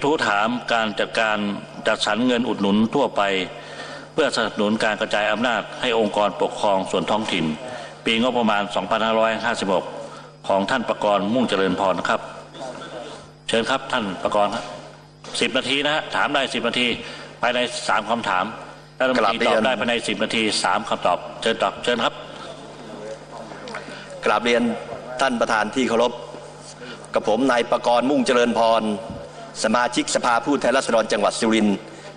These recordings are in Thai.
ระทู้ถามการจัดการจัดสรรเงินอุดหนุนทั่วไป เพื่อสนับสนุนการกระจายอำนาจให้องค์กรปกครองส่วนท้องถิ่น ปีงบประมาณ 2556 ของท่านประกรณ์มุ่งเจริญพรนะครับ เชิญครับท่านประกรณ์ครับสิบนาทีนะฮะถามได้สิบนาทีภายในสามคำถามรัฐมนตรีกราบเรีตยอนบได้ภายในสิบนาทีสามคำตอบเชิญตอบเชิญครับกราบเรียนท่านประธานที่เคารพกับผมนายประกรณ์มุ่งเจริญพร สมาชิกสภาผู้แทนราษฎรจังหวัดสุรินทร์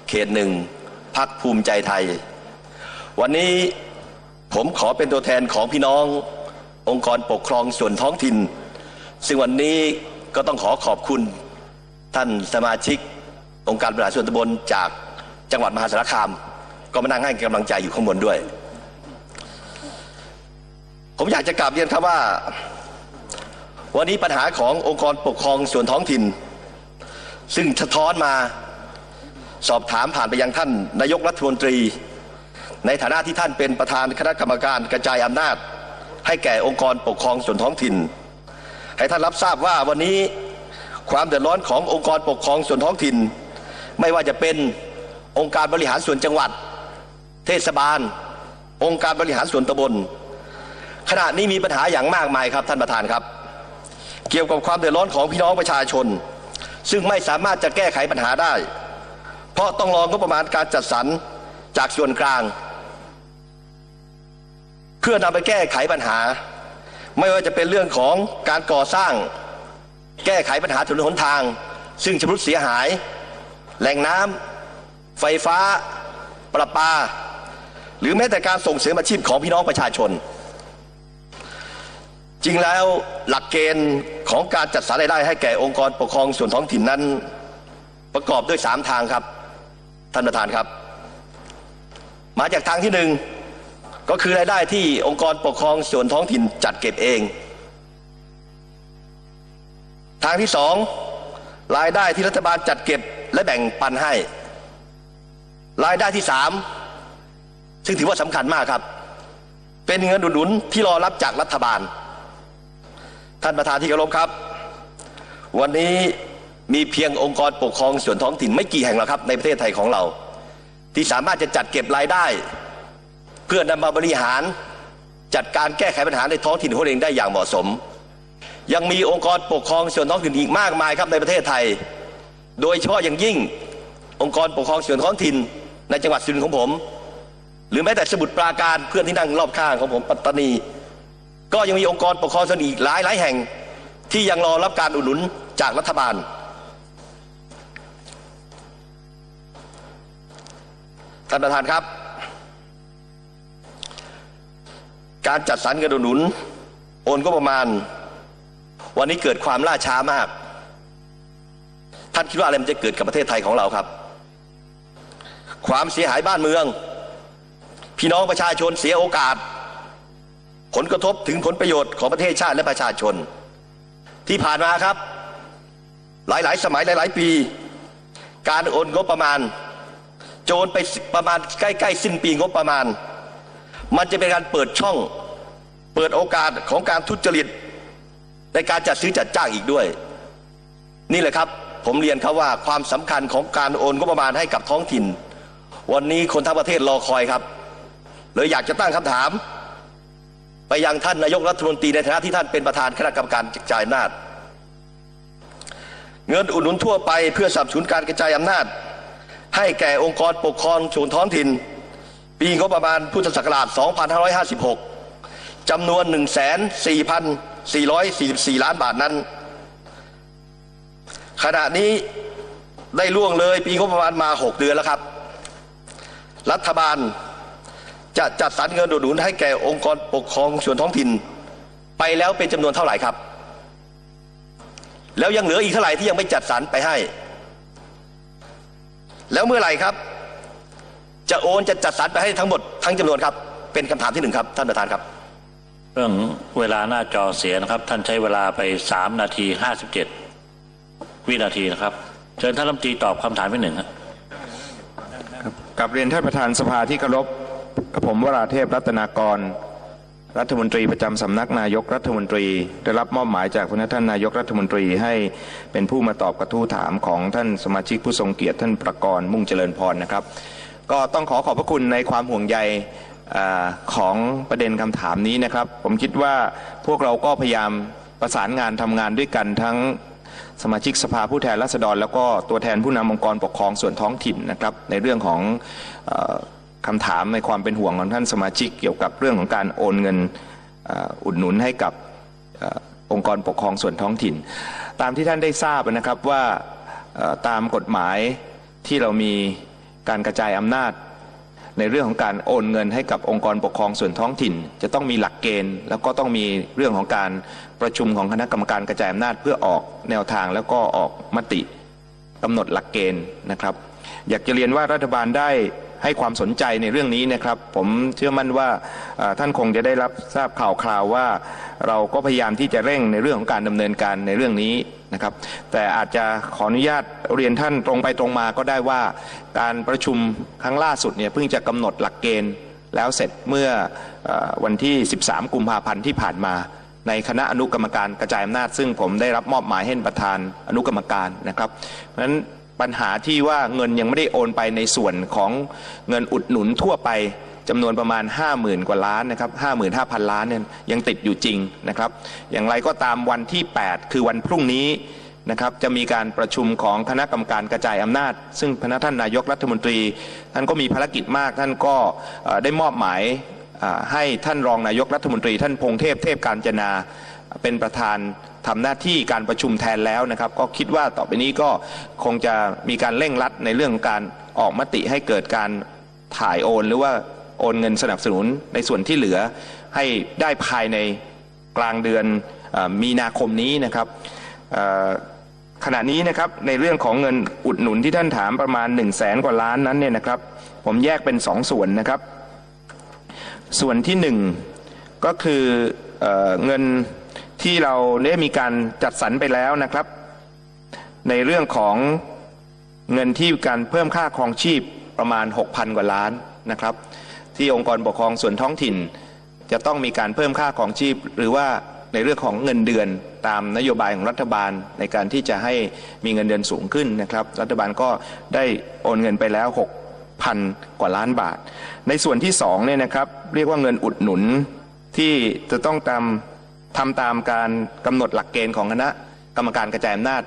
เขตหนึ่งพักภูมิใจไทย วันนี้ผมขอเป็นตัวแทนของพี่น้อง องค์กรปกครองส่วนท้องถิ่น ซึ่งวันนี้ก็ต้องขอขอบคุณท่านสมาชิก องค์การบริหารส่วนตำบลจากจังหวัดมหาสารคาม ก็มานั่งให้กำลังใจอยู่ข้างบนด้วย ผมอยากจะกราบเรียนครับว่า วันนี้ปัญหาขององค์กรปกครองส่วนท้องถิ่น ซึ่งสะท้อนมาสอบถามผ่านไปยังท่านนายกรัฐมนตรี ในฐานะที่ท่านเป็นประธานคณะกรรมการกระจายอำนาจ ให้แก่องค์กรปกครองส่วนท้องถิ่น ให้ท่านรับทราบว่าวันนี้ความเดือดร้อนขององค์กรปกครองส่วนท้องถิ่น ไม่ว่าจะเป็นองค์การบริหารส่วนจังหวัด เทศบาล องค์การบริหารส่วนตำบลขณะนี้มีปัญหาอย่างมากมายครับท่านประธานครับ เกี่ยวกับความเดือดร้อนของพี่น้องประชาชน ซึ่งไม่สามารถจะแก้ไขปัญหาได้ เพราะต้องรองบประมาณการจัดสรรจากส่วนกลาง เพื่อนำไปแก้ไขปัญหา ไม่ว่าจะเป็นเรื่องของการก่อสร้าง แก้ไขปัญหาถนนหนทาง ซึ่งชำรุดเสียหาย แหล่งน้ำไฟฟ้า ประปา หรือแม้แต่การส่งเสริมอาชีพของพี่น้องประชาชน จริงแล้วหลักเกณฑ์ของการจัดสรรรายได้ให้แก่องค์กรปกครองส่วนท้องถิ่นนั้น ประกอบด้วยสามทางครับ ท่านประธานครับ มาจากทางที่หนึ่งก็คือรายได้ที่องค์กรปกครองส่วนท้องถิ่นจัดเก็บเอง ทางที่สองรายได้ที่รัฐบาลจัดเก็บและแบ่งปันให้ รายได้ที่สามซึ่งถือว่าสำคัญมากครับ เป็นเงินอุดหนุนที่รอรับจากรัฐบาล ท่านประธานที่เคารพครับ วันนี้มีเพียงองค์กรปกครองส่วนท้องถิ่นไม่กี่แห่งหรอกครับ ในประเทศไทยของเรา ที่สามารถจะจัดเก็บรายได้ เพื่อนำมาบริหารจัดการแก้ไขปัญหาในท้องถิ่นของตัวเองได้อย่างเหมาะสม ยังมีองค์กรปกครองส่วนท้องถิ่นอีกมากมายครับในประเทศไทย โดยเฉพาะอย่างยิ่งองค์กรปกครองส่วนท้องถิ่นในจังหวัดสุรินทร์ของผม หรือแม้แต่สมุทรปราการเพื่อนที่นั่งรอบข้างของผมปัตตานี ก็ยังมีองค์กรปกครองส่วนอีกหลายหลายแห่งที่ยังรอรับการอุดหนุนจากรัฐบาล ท่านประธานครับ การจัดสรรเงินอุดหนุน โอนก็ประมาณ วันนี้เกิดความล่าช้ามาก ท่านคิดว่าอะไรมันจะเกิดกับประเทศไทยของเราครับ ความเสียหายบ้านเมือง พี่น้องประชาชนเสียโอกาส ผลกระทบถึงผลประโยชน์ของประเทศชาติและประชาชน ที่ผ่านมาครับ หลายๆ สมัยหลาย ๆ ปี การโอนงบประมาณ โจรไปประมาณใกล้ ๆ สิ้นปีงบประมาณ มันจะเป็นการเปิดช่อง เปิดโอกาสของการทุจริต ในการจัดซื้อจัดจ้างอีกด้วย นี่แหละครับผมเรียนครับว่าความสำคัญของการโอนงบประมาณให้กับท้องถิ่น วันนี้คนทั้งประเทศรอคอยครับเลยอยากจะตั้งคำถาม ไปยังท่านนายกรัฐมนตรีในฐานะที่ท่านเป็นประธานคณะกรรมการกระจายอำนาจ เงินอุดหนุนทั่วไปเพื่อสนับสนุนการกระจายอำนาจ ให้แก่องค์กรปกครองส่วนท้องถิ่น ปีงบประมาณพุทธศักราช 2556 จำนวน 1,4,444 ล้านบาทนั้น ขณะนี้ได้ล่วงเลยปีงบประมาณมา 6 เดือนแล้วครับ รัฐบาล จะจัดสรรเงินอุดหนุนให้แก่องค์กรปกครองส่วนท้องถิ่น ไปแล้วเป็นจำนวนเท่าไหร่ครับ แล้วยังเหลืออีกเท่าไหร่ที่ยังไม่จัดสรรไปให้ แล้วเมื่อไหร่ครับ จะโอนจะจัดสรรไปให้ทั้งหมดทั้งจำนวนครับ เป็นคำถามที่หนึ่งครับ ท่านประธานครับ เรื่องเวลาหน้าจอเสียนะครับ ท่านใช้เวลาไปสามนาทีห้าสิบเจ็ดวินาทีนะครับเชิญท่านรัฐมนตรีตอบคำถามที่หนึ่งครับกับเรียนท่านประธานสภาที่เคารพ กับผมวราเทพรัตนากร รัฐมนตรีประจำสำนักนายกรัฐมนตรี ได้รับมอบหมายจากพระท่านนายกรัฐมนตรีให้เป็นผู้มาตอบกระทู้ถามของท่านสมาชิกผู้ทรงเกียรติท่านประกรณ์มุ่งเจริญพรนะครับ ก็ต้องขอขอบพระคุณในความห่วงใยอของประเด็นคำถามนี้นะครับ ผมคิดว่าพวกเราก็พยายามประสานงานทำงานด้วยกันทั้งสมาชิกสภาผู้แทนราษฎร แล้วก็ตัวแทนผู้นำองค์กรปกครองส่วนท้องถิ่นนะครับ ในเรื่องของอ คำถามในความเป็นห่วงของท่านสมาชิกเกี่ยวกับเรื่องของการโอนเงินอุดหนุนให้กับองค์กรปกครองส่วนท้องถิ่น ตามที่ท่านได้ทราบนะครับว่าตามกฎหมายที่เรามีการกระจายอำนาจ ในเรื่องของการโอนเงินให้กับองค์กรปกครองส่วนท้องถิ่น จะต้องมีหลักเกณฑ์ แล้วก็ต้องมีเรื่องของการประชุมของคณะกรรมการกระจายอำนาจ เพื่อออกแนวทางแล้วก็ออกมติกำหนดหลักเกณฑ์นะครับ อยากจะเรียนว่ารัฐบาลได้ ให้ความสนใจในเรื่องนี้นะครับ ผมเชื่อมั่นว่าท่านคงจะได้รับทราบข่าวคราวว่า เราก็พยายามที่จะเร่งในเรื่องของการดำเนินการในเรื่องนี้นะครับแต่อาจจะขออนุญาตเรียนท่านตรงไปตรงมาก็ได้ว่า การประชุมครั้งล่าสุดเนี่ยเพิ่งจะกำหนดหลักเกณฑ์ แล้วเสร็จเมื่อออวันที่ 13 กุมภาพันธ์ที่ผ่านมา ในคณะอนุกรรมการกระจายอำนาจ ซึ่งผมได้รับมอบหมายให้เป็นประธานอนุกรรมการนะครับเพราะฉะนั้น ปัญหาที่ว่าเงินยังไม่ได้โอนไปในส่วนของเงินอุดหนุนทั่วไปจำนวนประมาณ 50,000 กว่าล้านนะครับ55,000 ล้านเนี่ยยังติดอยู่จริงนะครับ อย่างไรก็ตามวันที่ 8 คือวันพรุ่งนี้นะครับจะมีการประชุมของคณะกรรมการกระจายอำนาจ ซึ่งพระท่านนายกรัฐมนตรี ท่านก็มีภารกิจมาก ท่านก็ได้มอบหมายให้ท่านรองนายกรัฐมนตรี ท่านพงเทพเทพการจนาเป็นประธาน ทำหน้าที่การประชุมแทนแล้วนะครับ ก็คิดว่าต่อไปนี้ก็คงจะมีการเร่งรัดในเรื่องการออกมติให้เกิดการถ่ายโอน หรือว่าโอนเงินสนับสนุนในส่วนที่เหลือให้ได้ภายในกลางเดือนอมีนาคมนี้นะครับขณะนี้นะครับในเรื่องของเงินอุดหนุนที่ท่านถามประมาณ1นึ่งแสนกว่าล้านนั้นเนี่ยนะครับ ผมแยกเป็นสองส่วนนะครับ ส่วนที่หนึ่งก็คือเออเงิน ที่เราได้มีการจัดสรรไปแล้วนะครับ ในเรื่องของเงินที่การเพิ่มค่าครองชีพประมาณ 6,000 กว่าล้านนะครับ ที่องค์กรปกครองส่วนท้องถิ่น จะต้องมีการเพิ่มค่าของชีพ หรือว่าในเรื่องของเงินเดือนตามนโยบายของรัฐบาลในการที่จะให้มีเงินเดือนสูงขึ้นนะครับ รัฐบาลก็ได้โอนเงินไปแล้ว 6,000 กว่าล้านบาท ในส่วนที่สองเนี่ยนะครับ เรียกว่าเงินอุดหนุนที่จะต้องตาม ทำตามการกำหนดหลักเกณฑ์ของคณะกรรมการกระจายอำนาจ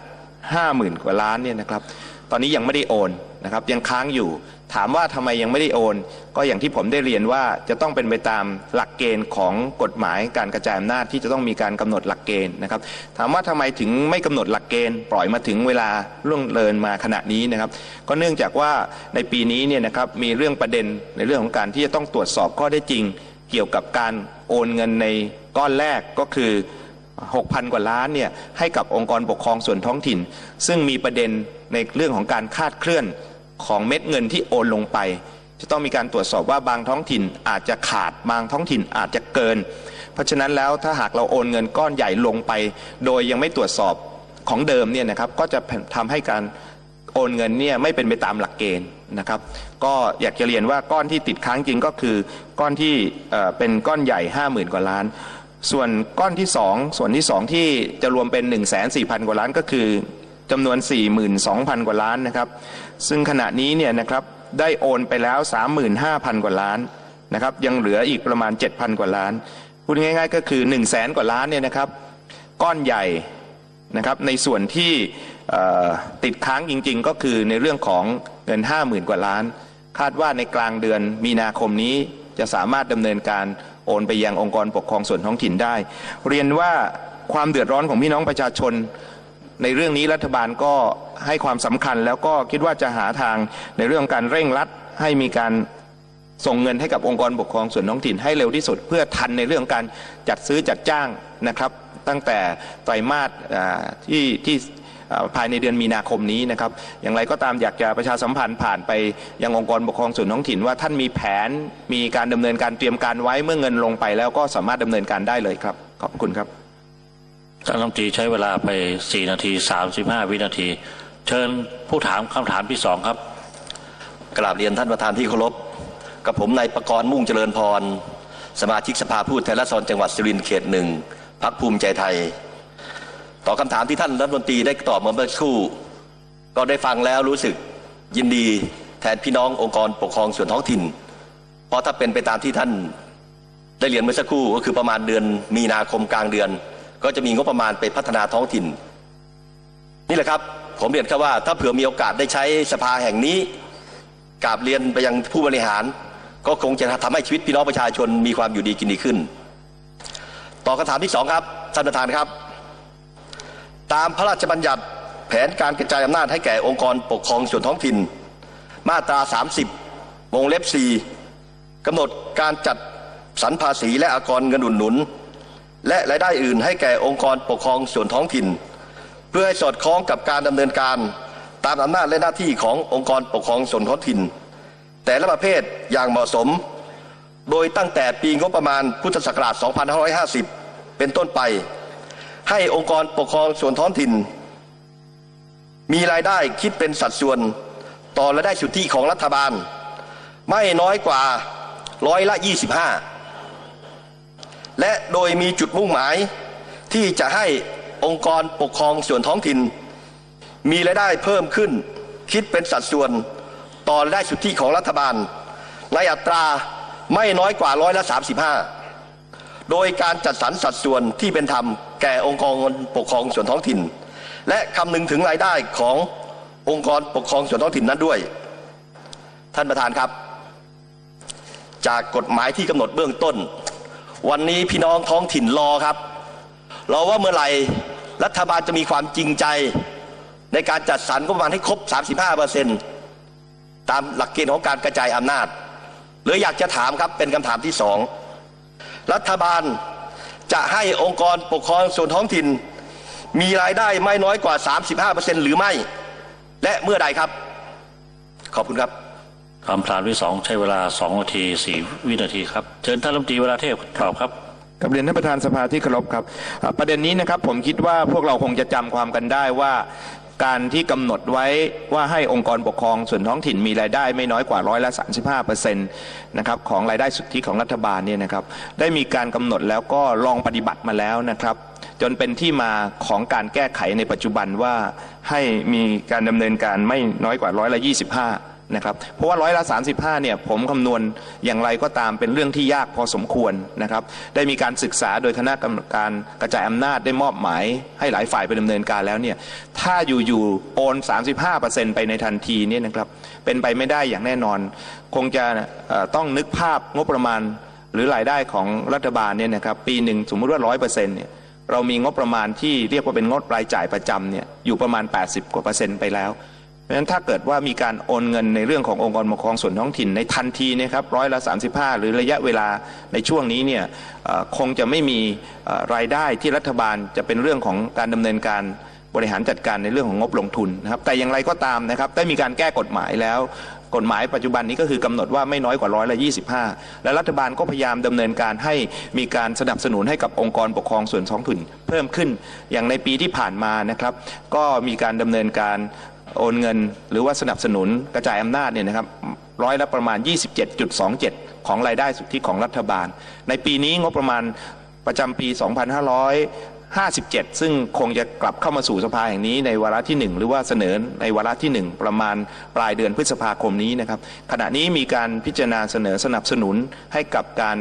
50,000 กว่าล้านเนี่ยนะครับ ตอนนี้ยังไม่ได้โอนนะครับยังค้างอยู่ ถามว่าทำไมยังไม่ได้โอน ก็อย่างที่ผมได้เรียนว่าจะต้องเป็นไปตามหลักเกณฑ์ของกฎหมายการกระจายอำนาจที่จะต้องมีการกำหนดหลักเกณฑ์นะครับ ถามว่าทำไมถึงไม่กำหนดหลักเกณฑ์ ปล่อยมาถึงเวลาล่วงเลยมาขณะนี้นะครับ ก็เนื่องจากว่าในปีนี้เนี่ยนะครับมีเรื่องประเด็นในเรื่องของการที่จะต้องตรวจสอบข้อได้จริง เกี่ยวกับการโอนเงินในก้อนแรกก็คือ 6,000 กว่าล้านเนี่ยให้กับองค์กรปกครองส่วนท้องถิ่น ซึ่งมีประเด็นในเรื่องของการคาดเคลื่อนของเม็ดเงินที่โอนลงไป จะต้องมีการตรวจสอบว่าบางท้องถิ่นอาจจะขาดบางท้องถิ่นอาจจะเกิน เพราะฉะนั้นแล้วถ้าหากเราโอนเงินก้อนใหญ่ลงไป โดยยังไม่ตรวจสอบของเดิมเนี่ยนะครับก็จะทำให้การโอนเงินเนี่ยไม่เป็นไปตามหลักเกณฑ์นะครับ ก็อยากจะเรียนว่าก้อนที่ติดค้างจริงก็คือก้อนที่เป็นก้อนใหญ่ 50,000 กว่าล้าน ส่วนก้อนที่ 2 ส่วนที่ 2 ที่จะรวมเป็น 1 4 0 0 0 กว่าล้านก็คือจำนวน 42,000 กว่าล้านนะครับ ซึ่งขณะนี้เนี่ยนะครับได้โอนไปแล้ว 35,000 กว่าล้านนะครับยังเหลืออีกประมาณ 7,000 กว่าล้าน พูดง่ายๆ ก็คือ 1 0 0 0 0แสนกว่าล้านเนี่ยนะครับก้อนใหญ่นะครับในส่วนที่ติดค้างจริงๆ ก็คือในเรื่องของเงิน 50,000 กว่าล้าน คาดว่าในกลางเดือนมีนาคมนี้จะสามารถดำเนินการโอนไปยังองค์กรปกครองส่วนท้องถิ่นได้ เรียนว่าความเดือดร้อนของพี่น้องประชาชน ในเรื่องนี้รัฐบาลก็ให้ความสำคัญ แล้วก็คิดว่าจะหาทางในเรื่องการเร่งรัดให้มีการส่งเงินให้กับองค์กรปกครองส่วนท้องถิ่นให้เร็วที่สุด เพื่อทันในเรื่องการจัดซื้อจัดจ้างนะครับ ตั้งแต่ไตรมาสที่ที่ ภายในเดือนมีนาคมนี้นะครับอย่างไรก็ตามอยากจะประชาสัมพันธ์ผ่านไปยังองค์กรปกครองส่วนท้องถิ่นว่าท่านมีแผนมีการดำเนินการเตรียมการไว้เมื่อเงินลงไป แล้วก็สามารถดำเนินการได้เลยครับขอบคุณครับท่านรัฐมนตรีใช้เวลาไป 4 นาที 35 วินาที เชิญผู้ถามคำถามที่สองครับ กราบเรียนท่านประธานที่เคารพ กับผมนายประกรณ์มุ่งเจริญพร สมาชิกสภาผู้แทนราษฎรจังหวัดสุรินทร์เขตหนึ่งพักภูมิใจไทย ต่อคำถามที่ท่านรัฐมนตรีได้ตอบมาเมื่อสักครู่ ก็ได้ฟังแล้วรู้สึกยินดีแทนพี่น้ององค์กรปกครองส่วนท้องถิ่น เพราะถ้าเป็นไปตามที่ท่านได้เรียนเมื่อสักครู่ก็คือประมาณเดือนมีนาคมกลางเดือน ก็จะมีงบประมาณไปพัฒนาท้องถิ่น นี่แหละครับผมเรียนครับว่าถ้าเผื่อมีโอกาสได้ใช้สภาแห่งนี้กราบเรียนไปยังผู้บริหาร ก็คงจะทำให้ชีวิตพี่น้องประชาชนมีความอยู่ดีกินดีขึ้น ต่อคำถามที่สองครับท่านประธานครับ ตามพระราชบัญญัติแผนการกระจายอำนาจให้แก่องค์กรปกครองส่วนท้องถิ่น มาตรา 30 วงเล็บ 4กำหนดการจัดสรรภาษีและอากรเงินอุดหนุน และรายได้อื่นให้แก่องค์กรปกครองส่วนท้องถิ่น เพื่อให้สอดคล้องกับการดำเนินการตามอำนาจและหน้าที่ขององค์กรปกครองส่วนท้องถิ่น แต่ละประเภทอย่างเหมาะสม โดยตั้งแต่ปีงบประมาณพุทธศักราช 2550 เป็นต้นไป ให้องค์กรปกครองส่วนท้องถิ่น มีรายได้คิดเป็นสัดส่วน ต่อรายได้สุทธิของรัฐบาล ไม่น้อยกว่าร้อยละ 25 และโดยมีจุดมุ่งหมาย ที่จะให้องค์กรปกครองส่วนท้องถิ่น มีรายได้เพิ่มขึ้น คิดเป็นสัดส่วนต่อรายได้สุทธิของรัฐบาลในอัตราไม่น้อยกว่าร้อยละ 35 โดยการจัดสรรสัดส่วนที่เป็นธรรม แก่องค์กรปกครองส่วนท้องถิ่น และคำนึงถึงรายได้ขององค์กรปกครองส่วนท้องถิ่นนั้นด้วย ท่านประธานครับ จากกฎหมายที่กำหนดเบื้องต้น วันนี้พี่น้องท้องถิ่นรอครับรอว่าเมื่อไหร่รัฐบาลจะมีความจริงใจ ในการจัดสรรงบประมาณให้ครบ 35เปอร์เซ็นตามหลักเกณฑ์ของการกระจายอำนาจเลยอยากจะถามครับเป็นคำถามที่สองรัฐบาล จะให้องค์กรปกครองส่วนท้องถิ่น มีรายได้ไม่น้อยกว่า 35%หรือไม่ และเมื่อใดครับ ขอบคุณครับคำถามที่สองใช้เวลาสองนาทีสี่วินาทีครับ เชิญท่านรัฐมนตรีเวลาเทพตอบครับกับเรียนท่านประธานสภาที่เคารพครับอ่าประเด็นนี้นะครับผมคิดว่าพวกเราคงจะจำความกันได้ว่า การที่กำหนดไว้ว่าให้องค์กรปกครองส่วนท้องถิ่นมีรายได้ไม่น้อยกว่าร้อยละ 35เปอร์เซ็นต์นะครับของรายได้สุทธิของรัฐบาลเนี่ยนะครับได้มีการกำหนดแล้วก็ลองปฏิบัติมาแล้วนะครับจนเป็นที่มาของการแก้ไขในปัจจุบันว่าให้มีการดำเนินการไม่น้อยกว่าร้อยละ 25 นะครับเพราะว่าร้อยละ 35เนี่ยผมคำนวณอย่างไรก็ตามเป็นเรื่องที่ยากพอสมควรนะครับได้มีการศึกษาโดยคณะกรรมการกระจายอำนาจได้มอบหมาย ให้หลายฝ่ายไปดำเนินการแล้วเนี่ยถ้าอยู่ๆโอน 35%ไปในทันทีเนี่ยนะครับเป็นไปไม่ได้อย่างแน่นอน คงจะต้องนึกภาพงบประมาณหรือรายได้ของรัฐบาลเนี่ยนะครับปีหนึ่งสมมติว่า 100%เนี่ยเรามีงบประมาณที่เรียกว่าเป็นงบรายจ่ายประจำเนี่ยอยู่ประมาณ 80 กว่าเปอร์เซ็นต์ไปแล้ว เพราะฉะนั้นถ้าเกิดว่ามีการโอนเงินในเรื่องขององค์กรปกครองส่วนท้องถิ่นในทันทีนะครับร้อยละ 35 หรือระยะเวลาในช่วงนี้เนี่ยคงจะไม่มีรายได้ที่รัฐบาลจะเป็นเรื่องของการดำเนินการบริหารจัดการในเรื่องของงบลงทุนนะครับแต่อย่างไรก็ตามนะครับได้มีการแก้กฎหมายแล้วกฎหมายปัจจุบันนี้ก็คือกำหนดว่าไม่น้อยกว่าร้อยละ25 และรัฐบาลก็พยายามดำเนินการให้มีการสนับสนุนให้กับองค์กรปกครองส่วนท้องถิ่นเพิ่มขึ้น อย่างในปีที่ผ่านมานะครับ ก็มีการดำเนินการ โอนเงิน หรือว่าสนับสนุนกระจายอำนาจเนี่ยนะครับร้อยละประมาณ 27.27 ของรายได้สุทธิของรัฐบาล ในปีนี้งบประมาณประจำปี 2557 ซึ่งคงจะกลับเข้ามาสู่สภาแห่งนี้ในวาระที่ 1 หรือว่าเสนอในวาระที่ 1 ประมาณปลายเดือนพฤษภาคมนี้นะครับ ขณะนี้มีการพิจารณาเสนอสนับสนุนให้กับการ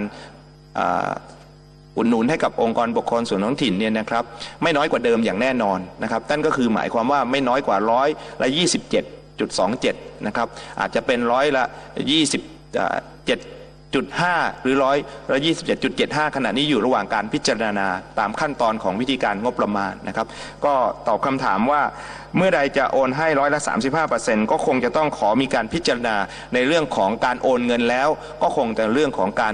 อุดหนุนให้กับองค์กรปกครองส่วนท้องถิ่นเนี่ยนะครับไม่น้อยกว่าเดิมอย่างแน่นอนนะครับนั่นก็คือหมายความว่าไม่น้อยกว่าร้อยละยี่สิบเจ็ดจุดสองเจ็ดนะครับอาจจะเป็นร้อยละยี่สิบเจ็ดจุดห้าหรือร้อยละยี่สิบเจ็ดจุดเจ็ดห้าขณะนี้อยู่ระหว่างการพิจารณาตามขั้นตอนของวิธีการงบประมาณนะครับก็ตอบคำถามว่าเมื่อใดจะโอนให้ร้อยละ 35%ก็คงจะต้องขอมีการพิจารณาในเรื่องของการโอนเงินแล้ว ก็คงแต่เรื่องของการ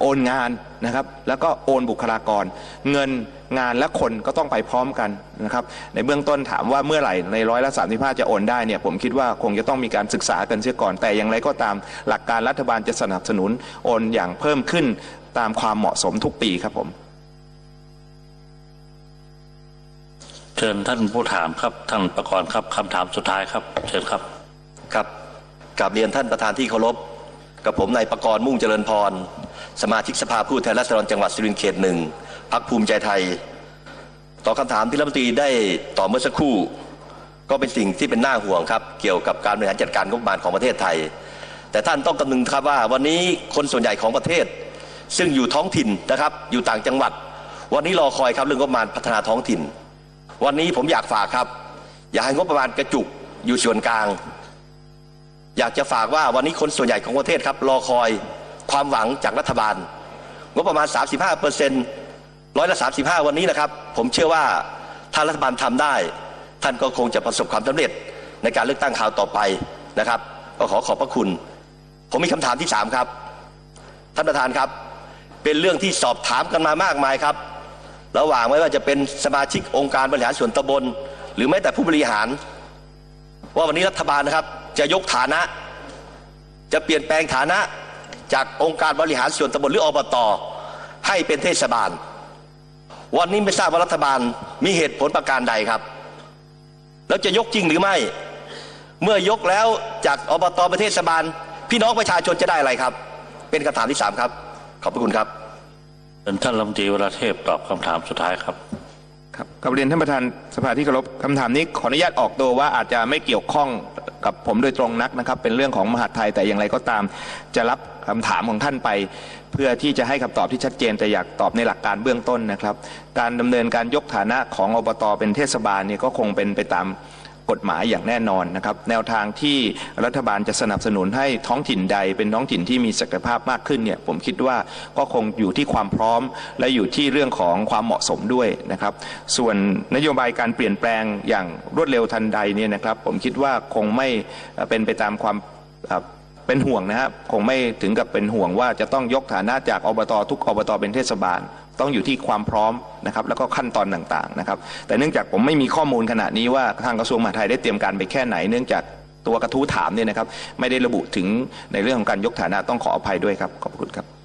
โอนงานนะครับแล้วก็โอนบุคลากร เงินงานและคนก็ต้องไปพร้อมกันนะครับในเบื้องต้นถามว่าเมื่อไหร่ในร้อยละสาจะโอนได้เนี่ยผมคิดว่าคงจะต้องมีการศึกษากันเสียก่อน แต่อย่างไรก็ตามหลักการรัฐบาลจะสนับสนุนโอนอย่างเพิ่มขึ้นตามความเหมาะสมทุกปีครับผมเชิญท่านผู้ถามครับท่านประกรณ์ครับคำถามสุดท้ายครับ เชิญครับครับกราบเรียนท่านประธานที่เคารพกับผมนายประกรณ์มุ่งเจริญพร สมาชิกสภาผู้แทนราษฎรจังหวัดสุรินทร์เขตหนึ่งพักภูมิใจไทยต่อคำถามที่รัฐมนตรีได้ตอบเมื่อสักครู่ ก็เป็นสิ่งที่เป็นน่าห่วงครับ เกี่ยวกับการบริหารจัดการงบประมาณของประเทศไทย แต่ท่านต้องคำนึงครับว่าวันนี้คนส่วนใหญ่ของประเทศ ซึ่งอยู่ท้องถิ่นนะครับ อยู่ต่างจังหวัด วันนี้รอคอยครับเรื่องงบประมาณพัฒนาท้องถิ่น วันนี้ผมอยากฝากครับ อยากให้งบประมาณกระจุกอยู่ส่วนกลาง อยากจะฝากว่าวันนี้คนส่วนใหญ่ของประเทศครับรอคอย ความหวังจากรัฐบาลงบประมาณ 35เปอร์เซ็นต์ร้อยละ 35 วันนี้นะครับ ผมเชื่อว่าถ้ารัฐบาลทำได้ ท่านก็คงจะประสบความสำเร็จในการเลือกตั้งคราวต่อไปนะครับ ก็ขอขอบพระคุณ ผมมีคำถามที่สามครับ ท่านประธานครับ เป็นเรื่องที่สอบถามกันมามากมายครับ ระหว่างไม่ว่าจะเป็นสมาชิกองค์การบริหารส่วนตำบล หรือแม้แต่ผู้บริหาร ว่าวันนี้รัฐบาลนะครับ จะยกฐานะ จะเปลี่ยนแปลงฐานะ จากองค์การบริหารส่วนตำบลหรืออบตให้เป็นเทศบาล วันนี้ไม่ทราบว่ารัฐบาลมีเหตุผลประการใดครับ แล้วจะยกจริงหรือไม่ เมื่อยกแล้วจากอบตเป็นเทศบาล พี่น้องประชาชนจะได้อะไรครับ เป็นคำถามที่สามครับ ขอบพระคุณครับเป็นท่านรัฐมนตรีวราเทพตอบคำถามสุดท้ายครับครับกับเรียนท่านประธานสภาที่เคารพคำถามนี้ขออนุญาตออกตัวว่าอาจจะไม่เกี่ยวข้อง กับผมโดยตรงนักนะครับ เป็นเรื่องของมหาดไทยแต่อย่างไรก็ตาม จะรับคำถามของท่านไป เพื่อที่จะให้คำตอบที่ชัดเจนแต่อยากตอบในหลักการเบื้องต้นนะครับ การดำเนินการยกฐานะของอบตเป็นเทศบาลเนี่ยก็คงเป็นไปตาม กฎหมายอย่างแน่นอนนะครับ แนวทางที่รัฐบาลจะสนับสนุนให้ท้องถิ่นใด เป็นท้องถิ่นที่มีศักยภาพมากขึ้นเนี่ยผมคิดว่าก็คงอยู่ที่ความพร้อม และอยู่ที่เรื่องของความเหมาะสมด้วยนะครับ ส่วนนโยบายการเปลี่ยนแปลงอย่างรวดเร็วทันใดเนี่ยนะครับ ผมคิดว่าคงไม่เป็นไปตามความเป็นห่วงนะครับคงไม่ถึงกับเป็นห่วงว่าจะต้องยกฐานะจากอบตทุกอบตเป็นเทศบาล ต้องอยู่ที่ความพร้อมนะครับแล้วก็ขั้นตอนต่างๆนะครับ แต่เนื่องจากผมไม่มีข้อมูลขณะนี้ว่าทางกระทรวงมหาดไทยได้เตรียมการไปแค่ไหน เนื่องจากตัวกระทู้ถามเนี่ยนะครับ ไม่ได้ระบุถึงในเรื่องของการยกฐานะต้องขออภัยด้วยครับขอบคุณครับ